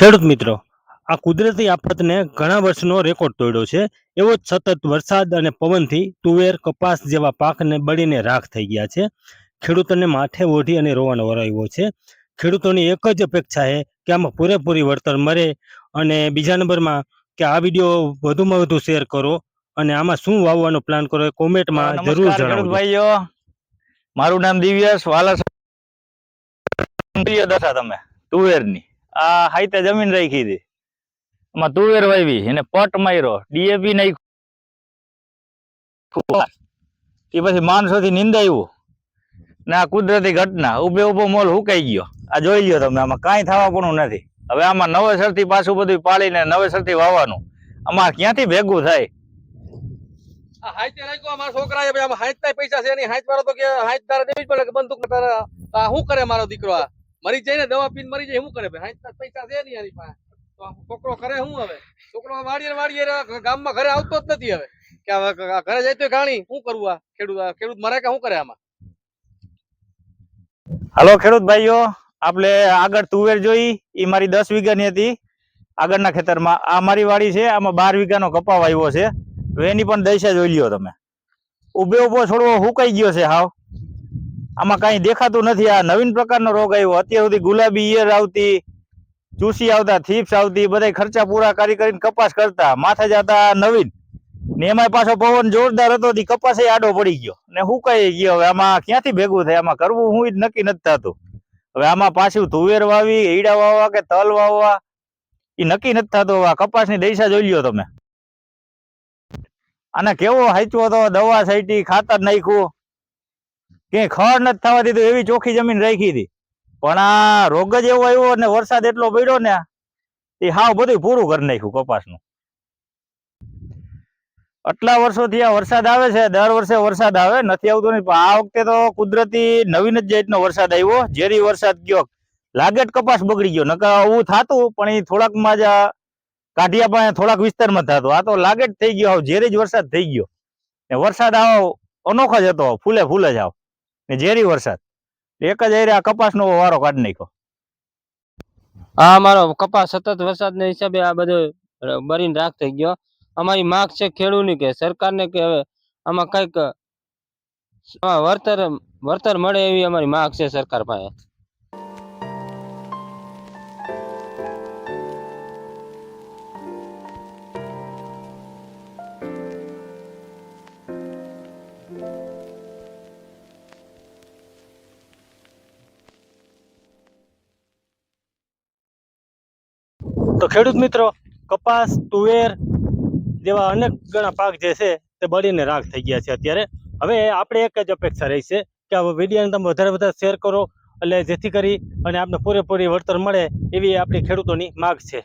ખેડૂત મિત્રો આ કુદરતી આફતને ઘણા વર્ષનો રેકોર્ડ તોડ્યો છે. એવો જ સતત વરસાદ અને પવનથી તુવેર કપાસ જેવા પાકને બળીને રાખ થઈ ગયા છે. ખેડૂતોને માથે ઓઢી અને રોવાનો વારો છે. ખેડૂતોની એક જ અપેક્ષા છે કે આમાં પૂરેપૂરી વળતર મળે અને બીજા નંબરમાં કે આ વીડિયો વધુમાં વધુ શેર કરો અને આમાં શું વાવવાનો પ્લાન કરો એ કોમેન્ટમાં જરૂર જણાવો ભાઈઓ. મારું નામ દિવ્યેશ વાલા દશા તમે તુવેરની. આ હાઈતે જમીન રાખી હતી. એમાં તુવેર વાવી એને પટ માર્યો, ડીએપી નાખ્યું. એ પછી માણસો થી નિંદાયું. ને આ કુદરતી ઘટના, ઉભે ઊભો મોલ હુકાઈ ગયો. આ જોઈ લ્યો તમે, આમાં કાંઈ થવા પણ નથી. હવે આમાં નવેસરથી પાછું બધું પાડીને નવેસરથી વાવવાનું. અમારે ક્યાંથી ભેગું થાય? છોકરા પૈસા છે હાઈટ વાળો તો કે હાથ તારા દેવી પડે બંદૂક તારે શું કરે મારો દીકરો આ? મરી જાય ને, દવા પીને મરી જાય, શું કરે ભાઈ? પૈસા છે નહીં એની પાસે. છોકરો કરે શું હવે? છોકરો વાડીએ વાડીએ ગામમાં ઘરે આવતો જ નથી હવે. કે ઘરે જાય તો ગાણી, શું કરવું આ ખેડૂત ખેડૂત મરે કે શું કરે આમાં? હાલો ખેડૂત ભાઈઓ આપણે આગળ તુવેર જોઈ એ મારી દસ વીઘાની હતી. આગળના ખેતરમાં આ મારી વાડી છે, આમાં બાર વીઘાનો કપા વાવ્યો છે. એની પણ દશા જોઈ લ્યો તમે. ઉભે ઊભો છોડવો હુકાઈ ગયો છે હાવ. આમાં કાંઈ દેખાતું નથી. આ નવીન પ્રકારનો રોગ આવ્યો. અત્યાર સુધી ગુલાબી, ઈયર આવતી, ચૂસી આવતા, થીપ્સ આવતી બધા ખર્ચા પૂરા કરી કરીને કપાસ કરતા. માથે જતા નવીન. ને એમાં પાછો પવન જોરદાર હતો કપાસ આડો પડી ગયો. ને હુકાઈ ગયો? હવે આમાં ક્યાંથી ભેગું થાય? આમાં કરવું હું નક્કી નથી થતું. હવે આમાં પાછું તુવેર વાવી, ઈડા વાવવા કે તલ વાવવા એ નક્કી નથી થતું. આ કપાસની દૈસા જોઈ લ્યો તમે. અને કેવો હાચવો હતો? દવા સાઈટી ખાતર નાખ્યું. કે ખડ નથી થવા દીધું એવી ચોખ્ખી જમીન રાખી હતી. પણ આ રોગ જ એવો આવ્યો ને વરસાદ એટલો પડ્યો ને, એ હાવ બધું પૂરું કરી નાખ્યું કપાસનું. આટલા વર્ષોથી આ વરસાદ આવે છે, દર વર્ષે વરસાદ આવે, નથી આવતો નહીં આ વખતે તો કુદરતી નવીન જ જાતનો વરસાદ આવ્યો, ઝેરી વરસાદ ગયો. લાગે કપાસ બગડી ગયો, નકર આવું થતું, પણ એ થોડાકમાં જ કાઢિયા પાસે થોડાક વિસ્તારમાં થતું. આ તો લાગે થઈ ગયો ઝેરી જ વરસાદ થઈ ગયો. વરસાદ આવો અનોખો જ હતો, ફૂલે ફૂલે જ આવ. ને ઝેરી વરસાદ. એક જ એરિયા કપાસ કપાસનો વારો કાઢી નાખ્યો. આ અમારો કપાસ સતત વરસાદના હિસાબે આ બધો બરીને રાખ થઈ ગયો. અમારી માંગ છે ખેડૂતની કે સરકારને કે હવે આમાં કંઈક વળતર વળતર મળે એવી અમારી માંગ છે સરકાર પાસે. તો ખેડૂત મિત્રો, કપાસ, તુવેર જેવા અનેક ગણા પાક જે છે તે બળીને રાખ થઈ ગયા છે અત્યારે. હવે આપણે એક જ અપેક્ષા રહી છે કે આ વિડીયોને તમે વધારે વધારે શેર કરો, એટલે જેથી કરી અને આપને પૂરેપૂરી વળતર મળે એવી આપણી ખેડૂતોની માગ છે.